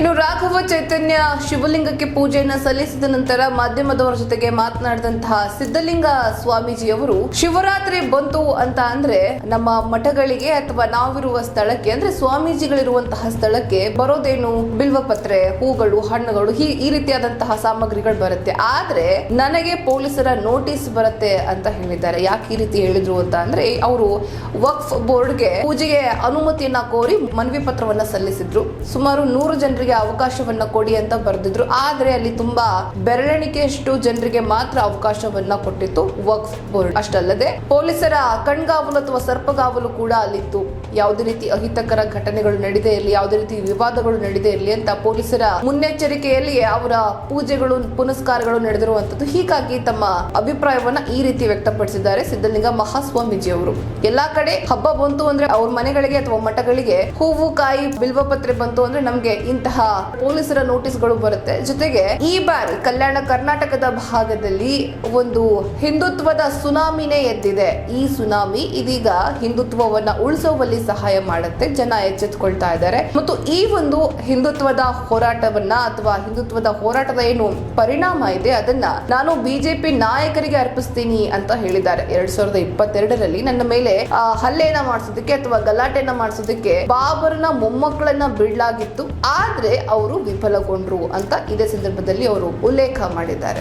ಇನ್ನು ರಾಘವ ಚೈತನ್ಯ ಶಿವಲಿಂಗಕ್ಕೆ ಪೂಜೆಯನ್ನ ಸಲ್ಲಿಸಿದ ನಂತರ ಮಾಧ್ಯಮದವರ ಜೊತೆಗೆ ಮಾತನಾಡಿದಂತಹ ಸಿದ್ಧಲಿಂಗ ಸ್ವಾಮೀಜಿಯವರು, ಶಿವರಾತ್ರಿ ಬಂತು ಅಂತ ಅಂದ್ರೆ ನಮ್ಮ ಮಠಗಳಿಗೆ ಅಥವಾ ನಾವಿರುವ ಸ್ಥಳಕ್ಕೆ ಅಂದ್ರೆ ಸ್ವಾಮೀಜಿಗಳಿರುವಂತಹ ಸ್ಥಳಕ್ಕೆ ಬರೋದೇನು? ಬಿಲ್ವಪತ್ರೆ, ಹೂಗಳು, ಹಣ್ಣುಗಳು ಈ ಈ ರೀತಿಯಾದಂತಹ ಸಾಮಗ್ರಿಗಳು ಬರುತ್ತೆ. ಆದ್ರೆ ನನಗೆ ಪೊಲೀಸರ ನೋಟಿಸ್ ಬರುತ್ತೆ ಅಂತ ಹೇಳಿದ್ದಾರೆ. ಯಾಕೆ ಈ ರೀತಿ ಹೇಳಿದ್ರು ಅಂತ ಅಂದ್ರೆ ಅವರು ವಕ್ಫ್ ಬೋರ್ಡ್ಗೆ ಪೂಜೆಗೆ ಅನುಮತಿಯನ್ನ ಕೋರಿ ಮನವಿ ಪತ್ರವನ್ನ ಸಲ್ಲಿಸಿದ್ರು. ಸುಮಾರು ನೂರು ಜನರಿಗೆ ಅವಕಾಶವನ್ನ ಕೊಡಿ ಅಂತ ಬರೆದಿದ್ರು. ಆದ್ರೆ ಅಲ್ಲಿ ತುಂಬಾ ಬೆರಳೆಣಿಕೆಯಷ್ಟು ಜನರಿಗೆ ಮಾತ್ರ ಅವಕಾಶವನ್ನ ಕೊಟ್ಟಿತ್ತು ವಕ್ಫ್ ಬೋರ್ಡ್. ಅಷ್ಟಲ್ಲದೆ ಪೊಲೀಸರ ಕಣ್ಗಾವಲು ಅಥವಾ ಸರ್ಪಗಾವಲು ಕೂಡ ಅಲ್ಲಿತ್ತು. ಯಾವುದೇ ರೀತಿ ಅಹಿತಕರ ಘಟನೆಗಳು ನಡೆದೇ ಇರಲಿ, ಯಾವುದೇ ರೀತಿ ವಿವಾದಗಳು ನಡೆದೇ ಇರಲಿ ಅಂತ ಪೊಲೀಸರ ಮುನ್ನೆಚ್ಚರಿಕೆಯಲ್ಲಿ ಅವರ ಪೂಜೆಗಳು, ಪುನಸ್ಕಾರಗಳು ನಡೆದಿರುವಂತದ್ದು ಹೀಗಾಗಿ ತಮ್ಮ ಅಭಿಪ್ರಾಯವನ್ನ ಈ ರೀತಿ ವ್ಯಕ್ತಪಡಿಸಿದ್ದಾರೆ ಸಿದ್ಧಲಿಂಗ ಮಹಾಸ್ವಾಮೀಜಿ ಅವರು. ಎಲ್ಲಾ ಕಡೆ ಹಬ್ಬ ಬಂತು ಅಂದ್ರೆ ಅವ್ರ ಮನೆಗಳಿಗೆ ಅಥವಾ ಮಠಗಳಿಗೆ ಹೂವು, ಕಾಯಿ, ಬಿಲ್ವಪತ್ರೆ ಬಂತು ಅಂದ್ರೆ ನಮ್ಗೆ ಇಂತಹ ಪೊಲೀಸರ ನೋಟಿಸ್ಗಳು ಬರುತ್ತೆ. ಜೊತೆಗೆ ಈ ಬಾರಿ ಕಲ್ಯಾಣ ಕರ್ನಾಟಕದ ಭಾಗದಲ್ಲಿ ಒಂದು ಹಿಂದುತ್ವದ ಸುನಾಮಿನೇ ಎದ್ದಿದೆ. ಈ ಸುನಾಮಿ ಇದೀಗ ಹಿಂದುತ್ವವನ್ನ ಉಳಿಸುವಲ್ಲಿ ಸಹಾಯ ಮಾಡುತ್ತೆ. ಜನ ಎಚ್ಚೆತ್ಕೊಳ್ತಾ ಇದ್ದಾರೆ. ಮತ್ತು ಈ ಒಂದು ಹಿಂದುತ್ವದ ಹೋರಾಟವನ್ನ ಅಥವಾ ಹಿಂದುತ್ವದ ಹೋರಾಟದ ಏನು ಪರಿಣಾಮ ಇದೆ ಅದನ್ನ ನಾನು ಬಿಜೆಪಿ ನಾಯಕರಿಗೆ ಅರ್ಪಿಸ್ತೀನಿ ಅಂತ ಹೇಳಿದ್ದಾರೆ. ಎರಡ್ ಸಾವಿರದ ಇಪ್ಪತ್ತೆರಡರಲ್ಲಿ ನನ್ನ ಮೇಲೆ ಆ, ಹಲ್ಲೆಯನ್ನ ಮಾಡಿಸೋದಕ್ಕೆ ಅಥವಾ ಗಲಾಟೆಯನ್ನ ಮಾಡಿಸೋದಕ್ಕೆ ಬಾಬರ್ನ ಮೊಮ್ಮಕ್ಕಳನ್ನ ಬಿಡಲಾಗಿತ್ತು. ಆದ್ರೆ ಅವರು ವಿಫಲಗೊಂಡ್ರು ಅಂತ ಇದೇ ಸಂದರ್ಭದಲ್ಲಿ ಅವರು ಉಲ್ಲೇಖ ಮಾಡಿದ್ದಾರೆ.